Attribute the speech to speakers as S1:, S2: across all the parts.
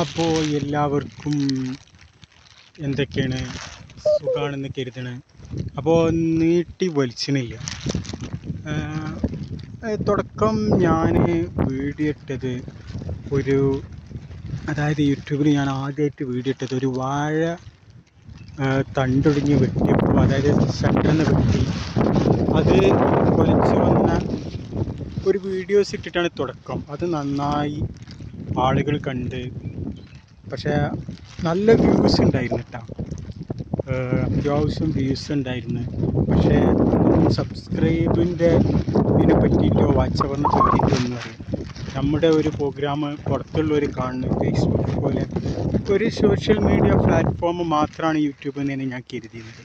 S1: അപ്പോൾ എല്ലാവർക്കും എന്തൊക്കെയാണ് സുഖമാണെന്ന് കരുതണേ. അപ്പോൾ നീട്ടി വലിച്ചണില്ല. തുടക്കം ഞാൻ വീഡിയോ ഇട്ടത് ഒരു അതായത് യൂട്യൂബിൽ ഞാൻ ആദ്യമായിട്ട് വീഡിയോ ഇട്ടത് ഒരു വാഴ തണ്ടൊടിഞ്ഞ് വെട്ടിയപ്പോൾ അതായത് സെന്ററിന്ന് വെട്ടി അത് കൊലച്ച് വന്ന ഒരു വീഡിയോസ് ഇട്ടിട്ടാണ് തുടക്കം. അത് നന്നായി ആളുകൾ കണ്ട് പക്ഷേ നല്ല വ്യൂസ് ഉണ്ടായിരുന്നു കേട്ടോ. അത്യാവശ്യം വ്യൂസ് ഉണ്ടായിരുന്നു. പക്ഷേ സബ്സ്ക്രൈബിന്റെ ഇതിനെ പറ്റിയിട്ടോ വാച്ച് അവറിനെ പറ്റിയിട്ടോ ഒന്നും അറിയാം നമ്മുടെ ഒരു പ്രോഗ്രാം പുറത്തുള്ളവർ കാണുന്നു ഫേസ്ബുക്ക് പോലെ ഒരു സോഷ്യൽ മീഡിയ പ്ലാറ്റ്ഫോം മാത്രമാണ് യൂട്യൂബ് എന്ന് ഞാൻ കരുതിയത്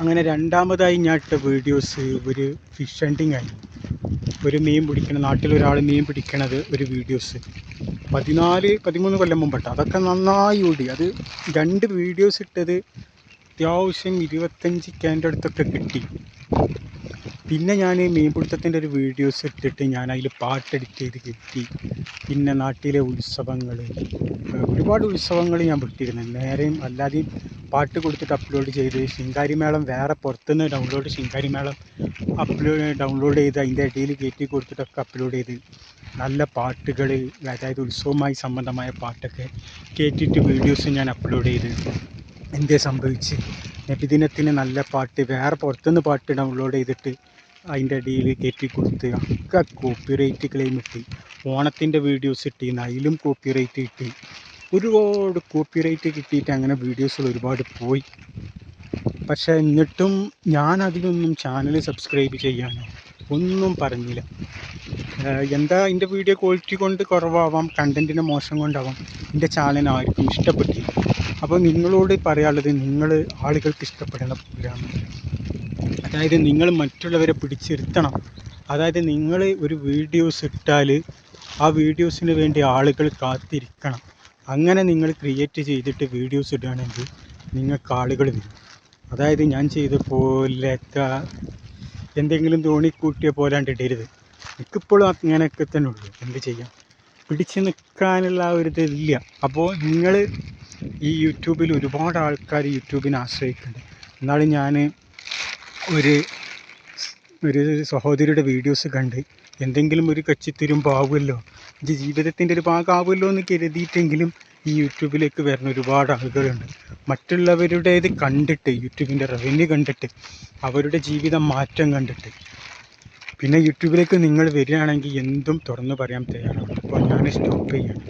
S1: അങ്ങനെ രണ്ടാമതായി ഞാൻ ഇട്ട വീഡിയോസ് ഒരു ഫിഷ് ഹണ്ടിങ് ആയിരുന്നു. ഒരു മീൻ പിടിക്കണ നാട്ടിലൊരാൾ മീൻ പിടിക്കണത് ഒരു വീഡിയോസ് പതിനാല് പതിമൂന്ന് കൊല്ലം മുമ്പട്ടോ. അതൊക്കെ നന്നായി ഓടി. അത് രണ്ട് വീഡിയോസ് ഇട്ടത് അത്യാവശ്യം ഇരുപത്തഞ്ച് ക്യാന്റെ അടുത്തൊക്കെ കിട്ടി. പിന്നെ ഞാൻ മീൻപിടുത്തത്തിന്റെ ഒരു വീഡിയോസ് ഇട്ടിട്ട് ഞാൻ അതിൽ പാട്ട് എഡിറ്റ് ചെയ്ത് കിട്ടി. പിന്നെ നാട്ടിലെ ഉത്സവങ്ങൾ ഒരുപാട് ഉത്സവങ്ങൾ ഞാൻ വിട്ടിരുന്നു നേരെയും അല്ലാതെയും പാട്ട് കൊടുത്തിട്ട് അപ്ലോഡ് ചെയ്ത് ശിങ്കാരിമേളം വേറെ പുറത്തുനിന്ന് ഡൗൺലോഡ് ശിങ്കാരിമേളം അപ്ലോഡ് ഡൗൺലോഡ് ചെയ്ത് അതിന്റെ ഇടയിൽ കയറ്റി കൊടുത്തിട്ടൊക്കെ അപ്ലോഡ് ചെയ്ത് നല്ല പാട്ടുകൾ അതായത് ഉത്സവവുമായി സംബന്ധമായ പാട്ടൊക്കെ കയറ്റിയിട്ട് വീഡിയോസ് ഞാൻ അപ്ലോഡ് ചെയ്ത് എന്തേ സംഭവിച്ച്? നബിദിനത്തിന് നല്ല പാട്ട് വേറെ പുറത്തുനിന്ന് പാട്ട് ഡൗൺലോഡ് ചെയ്തിട്ട് അതിന്റെ ഇടയിൽ കയറ്റി കൊടുത്ത് ഒക്കെ കോപ്പിറൈറ്റ് ക്ലെയിം കിട്ടി ഓണത്തിന്റെ വീഡിയോസ് കിട്ടി അതിലും കോപ്പിറൈറ്റ് കിട്ടി ഒരുപാട് കോപ്പിറൈറ്റ് കിട്ടിയിട്ട് അങ്ങനെ വീഡിയോസുകൾ ഒരുപാട് പോയി. പക്ഷേ എന്നിട്ടും ഞാൻ അതിനൊന്നും ചാനൽ സബ്സ്ക്രൈബ് ചെയ്യാനോ ഒന്നും പറഞ്ഞില്ല. എന്താ എന്റെ വീഡിയോ ക്വാളിറ്റി കൊണ്ട് കുറവാവാം കണ്ടന്റിന് മോശം കൊണ്ടാവാം എന്റെ ചാനൽ ആർക്കും ഇഷ്ടപ്പെട്ടില്ല. അപ്പോൾ നിങ്ങളോട് പറയാനുള്ളത് നിങ്ങൾ ആളുകൾക്ക് ഇഷ്ടപ്പെടുന്ന പ്രോഗ്രാം അതായത് നിങ്ങൾ മറ്റുള്ളവരെ പിടിച്ചിരുത്തണം. അതായത് നിങ്ങൾ ഒരു വീഡിയോസ് ഇട്ടാൽ ആ വീഡിയോസിന് വേണ്ടി ആളുകൾ കാത്തിരിക്കണം. അങ്ങനെ നിങ്ങൾ ക്രിയേറ്റ് ചെയ്തിട്ട് വീഡിയോസ് ഇടുകയാണെങ്കിൽ നിങ്ങൾക്ക് ആളുകൾ വരും. അതായത് ഞാൻ ചെയ്ത പോലത്തെ എന്തെങ്കിലും തോണിക്കൂട്ടിയ പോലാണ്ട് ഇടരുത്. എനിക്കിപ്പോഴും അങ്ങനെയൊക്കെ തന്നെ ഉള്ളൂ. എന്ത് ചെയ്യാം? പിടിച്ചു നിൽക്കാനുള്ള ആ ഒരു ഇതില്ല അപ്പോൾ നിങ്ങൾ ഈ യൂട്യൂബിൽ ഒരുപാട് ആൾക്കാർ യൂട്യൂബിനെ ആശ്രയിക്കുന്നുണ്ട്. എന്നാലും ഞാൻ ഒരു ഒരു സഹോദരിയുടെ വീഡിയോസ് കണ്ട് എന്തെങ്കിലും ഒരു കച്ചിത്തുരുമ്പ് ആവുമല്ലോ ഇത് ജീവിതത്തിന്റെ ഒരു ഭാഗമാവുമല്ലോ എന്ന് കരുതിയിട്ടെങ്കിലും ഈ യൂട്യൂബിലേക്ക് വരുന്ന ഒരുപാട് ആളുകളുണ്ട്. മറ്റുള്ളവരുടേത് കണ്ടിട്ട് യൂട്യൂബിന്റെ റവന്യൂ കണ്ടിട്ട് അവരുടെ ജീവിതം മാറ്റം കണ്ടിട്ട്. പിന്നെ യൂട്യൂബിലേക്ക് നിങ്ങൾ വരികയാണെങ്കിൽ എന്തും തുറന്നു പറയാൻ തയ്യാറാണ്. അപ്പോൾ ഞാൻ സ്റ്റോപ്പ് ചെയ്യണം